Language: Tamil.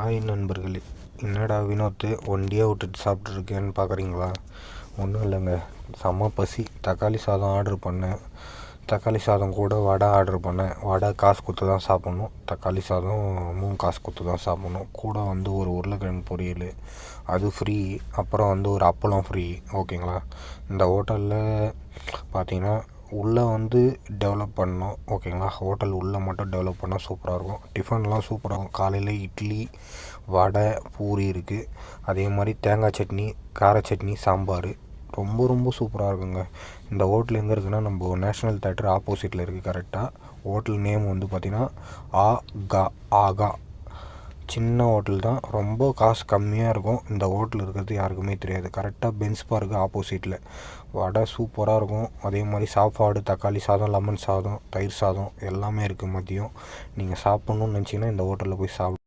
ஹாய் நண்பர்களே. என்னடா வினோத்து ஒண்டியாக விட்டுட்டு சாப்பிட்ருக்கேன்னு பார்க்குறீங்களா? ஒன்றும் இல்லைங்க. செம்ம பசி. தக்காளி சாதம் ஆர்டர் பண்ணேன். தக்காளி சாதம் கூட வடை ஆர்டர் பண்ணேன். வடை காசு கொடுத்து தான் சாப்பிட்ணும். தக்காளி சாதம் மூணு காசு கொடுத்து தான் சாப்பிட்ணும். கூட வந்து ஒரு உருளைக்கிழங்கு பொரியல் அது ஃப்ரீ அப்புறம் வந்து ஒரு அப்பளம் ஃப்ரீ ஓகேங்களா இந்த ஹோட்டலில் பார்த்தீங்கன்னா உள்ளே வந்து டெவலப் பண்ணோம் ஓகேங்களா ஹோட்டல் உள்ளே மட்டும் டெவலப் பண்ணால் சூப்பராக இருக்கும். டிஃபன்லாம் சூப்பராக இருக்கும். காலையில் இட்லி வடை பூரி இருக்குது அதே மாதிரி தேங்காய் சட்னி கார சட்னி சாம்பார். ரொம்ப ரொம்ப சூப்பராக இருக்குங்க. இந்த ஹோட்டல் எங்கே இருக்குன்னா நம்ம நேஷ்னல் தேட்டர் ஆப்போசிட்டில் இருக்குது கரெக்டாக ஹோட்டல் நேம் வந்து பார்த்திங்கன்னா ஆ கா ஆகா சின்ன ஹோட்டல் தான். ரொம்ப காசு கம்மியாக இருக்கும். இந்த ஹோட்டல் இருக்கிறது யாருக்குமே தெரியாது. கரெக்டாக பென்ஸ் பார்க்கு ஆப்போசிட்டில் வடை சூப்பராக இருக்கும். அதே மாதிரி சாப்பாடு தக்காளி சாதம் லெமன் சாதம் தயிர் சாதம் எல்லாமே இருக்குது மதியம். நீங்கள் சாப்பிட்ணுன்னு நினச்சிங்கன்னா இந்த ஹோட்டலில் போய் சாப்பிடு